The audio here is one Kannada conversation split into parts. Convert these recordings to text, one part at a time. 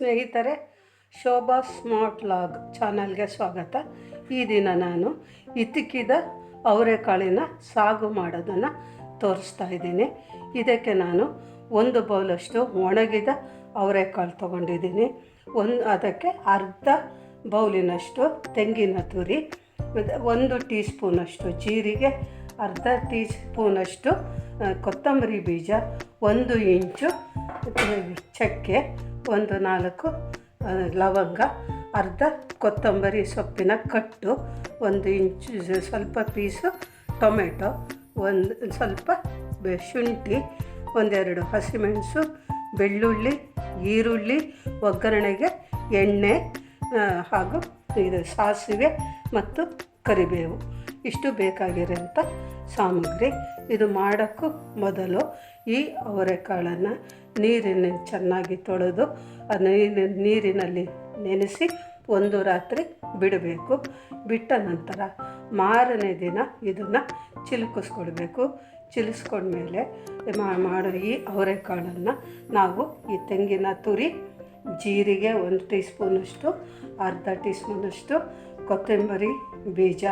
ಸ್ನೇಹಿತರೆ, ಶೋಭಾ ಸ್ಮಾರ್ಟ್ ಲಾಗ್ ಚಾನಲ್ಗೆ ಸ್ವಾಗತ. ಈ ದಿನ ನಾನು ಇತಿಕಿದ ಅವರೆಕಾಳಿನ ಸಾಗು ಮಾಡೋದನ್ನು ತೋರಿಸ್ತಾ ಇದ್ದೀನಿ. ಇದಕ್ಕೆ ನಾನು ಒಂದು ಬೌಲಷ್ಟು ಒಣಗಿದ ಅವರೆಕಾಳು ತೊಗೊಂಡಿದ್ದೀನಿ. ಒಂದು ಅದಕ್ಕೆ ಅರ್ಧ ಬೌಲಿನಷ್ಟು ತೆಂಗಿನ ತುರಿ, ಒಂದು ಟೀ ಸ್ಪೂನಷ್ಟು ಜೀರಿಗೆ ಅರ್ಧ ಟೀ ಸ್ಪೂನಷ್ಟು ಕೊತ್ತಂಬರಿ ಬೀಜ, ಒಂದು ಇಂಚು ಚಕ್ಕೆ, ಒಂದು ನಾಲ್ಕು ಲವಂಗ, ಅರ್ಧ ಕೊತ್ತಂಬರಿ ಸೊಪ್ಪಿನ ಕಟ್ಟು, ಒಂದು ಇಂಚು ಸ್ವಲ್ಪ ಪೀಸು ಟೊಮೆಟೊ, ಒಂದು ಸ್ವಲ್ಪ ಬೆ- ಶುಂಠಿ, ಒಂದೆರಡು ಹಸಿಮೆಣಸು, ಬೆಳ್ಳುಳ್ಳಿ, ಈರುಳ್ಳಿ, ಒಗ್ಗರಣೆಗೆ ಎಣ್ಣೆ ಹಾಗೂ ಇದು ಸಾಸಿವೆ ಮತ್ತು ಕರಿಬೇವು. ಇಷ್ಟು ಬೇಕಾಗಿರೋಂಥ ಸಾಮಗ್ರಿ. ಇದು ಮಾಡೋಕ್ಕೂ ಮೊದಲು ಈ ಅವರೆಕಾಳನ್ನು ನೀರಿನ ಚೆನ್ನಾಗಿ ತೊಳೆದು ನೀರಿನ ನೀರಿನಲ್ಲಿ ನೆನೆಸಿ ಒಂದು ರಾತ್ರಿ ಬಿಡಬೇಕು. ಬಿಟ್ಟ ನಂತರ ಮಾರನೇ ದಿನ ಇದನ್ನು ಚಿಲುಕಿಸ್ಕೊಳ್ಬೇಕು. ಚಿಲಿಸ್ಕೊಂಡ್ಮೇಲೆ ಮಾಡೋ ಈ ಅವರೆಕಾಳನ್ನು ನಾವು ಈ ತೆಂಗಿನ ತುರಿ, ಜೀರಿಗೆ ಒಂದು ಟೀ ಸ್ಪೂನಷ್ಟು ಅರ್ಧ ಟೀ ಸ್ಪೂನಷ್ಟು ಕೊತ್ತಂಬರಿ, ಬೀಜ,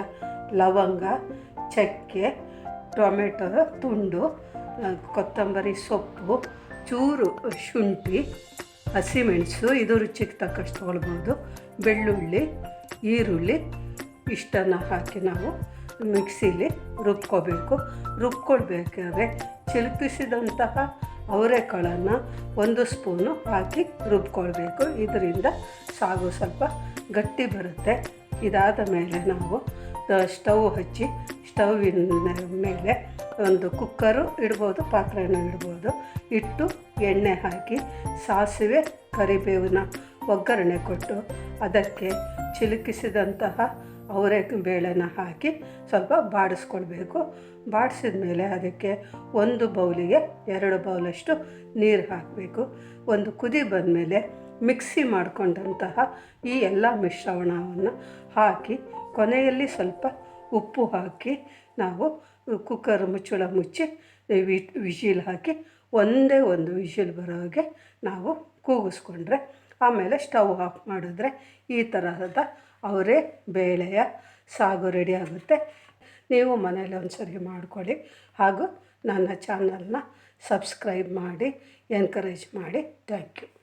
ಲವಂಗ, ಚಕ್ಕೆ ಟೊಮೆಟೊದ ತುಂಡು ಕೊತ್ತಂಬರಿ ಸೊಪ್ಪು, ಚೂರು ಶುಂಠಿ, ಹಸಿಮೆಣಸು, ಇದು ರುಚಿಗೆ ತಕ್ಕಷ್ಟು ತೊಗೊಳ್ಬೋದು ಬೆಳ್ಳುಳ್ಳಿ, ಈರುಳ್ಳಿ, ಇಷ್ಟನ್ನು ಹಾಕಿ ನಾವು ಮಿಕ್ಸಿಲಿ ರುಬ್ಕೋಬೇಕು. ರುಬ್ಕೊಳ್ಬೇಕಾದ್ರೆ ಚಿಲುಕಿಸಿದಂತಹ ಅವರೆಕಾಳನ್ನು ಒಂದು ಸ್ಪೂನು ಹಾಕಿ ರುಬ್ಕೊಳ್ಬೇಕು. ಇದರಿಂದ ಸಾಗು ಸ್ವಲ್ಪ ಗಟ್ಟಿ ಬರುತ್ತೆ. ಇದಾದ ಮೇಲೆ ನಾವು ಸ್ಟವ್ ಹಚ್ಚಿ ಸ್ಟವ್ವಿನ ಮೇಲೆ ಒಂದು ಕುಕ್ಕರು ಇಡ್ಬೋದು ಪಾತ್ರೆನೂ ಇಡ್ಬೋದು. ಇಟ್ಟು ಎಣ್ಣೆ ಹಾಕಿ ಸಾಸಿವೆ, ಕರಿಬೇವಿನ ಒಗ್ಗರಣೆ ಕೊಟ್ಟು ಅದಕ್ಕೆ ಚಿಲುಕಿಸಿದಂತಹ ಬೇಳೆನ ಹಾಕಿ ಸ್ವಲ್ಪ ಬಾಡಿಸ್ಕೊಳ್ಬೇಕು. ಬಾಡಿಸಿದ ಮೇಲೆ ಅದಕ್ಕೆ ಒಂದು ಬೌಲಿಗೆ ಎರಡು ಬೌಲಷ್ಟು ನೀರು ಹಾಕಬೇಕು. ಒಂದು ಕುದಿ ಬಂದಮೇಲೆ ಮಿಕ್ಸಿ ಮಾಡಿಕೊಂಡಂತಹ ಈ ಎಲ್ಲ ಮಿಶ್ರಣವನ್ನು ಹಾಕಿ ಕೊನೆಯಲ್ಲಿ ಸ್ವಲ್ಪ ಉಪ್ಪು ಹಾಕಿ ನಾವು ಕುಕ್ಕರ್ ಮುಚ್ಚಳ ಮುಚ್ಚಿ ವಿಜಿಲ್ ಹಾಕಿ ಒಂದೇ ಒಂದು ವಿಜಿಲ್ ಬರೋ ಹಾಗೆ ನಾವು ಕೂಗಿಸ್ಕೊಂಡ್ರೆ ಆಮೇಲೆ ಸ್ಟವ್ ಆಫ್ ಮಾಡಿದ್ರೆ ಈ ತರಹದ ಅವರೇ ಬೇಳೆಯ ಸಾಗು ರೆಡಿ ಆಗುತ್ತೆ. ನೀವು ಮನೇಲಿ ಒಂದು ಸರಿ ಮಾಡ್ಕೊಳ್ಳಿ ಹಾಗೂ ನನ್ನ ಚಾನಲ್ನ ಸಬ್ಸ್ಕ್ರೈಬ್ ಮಾಡಿ ಎನ್ಕರೇಜ್ ಮಾಡಿ. Thank you.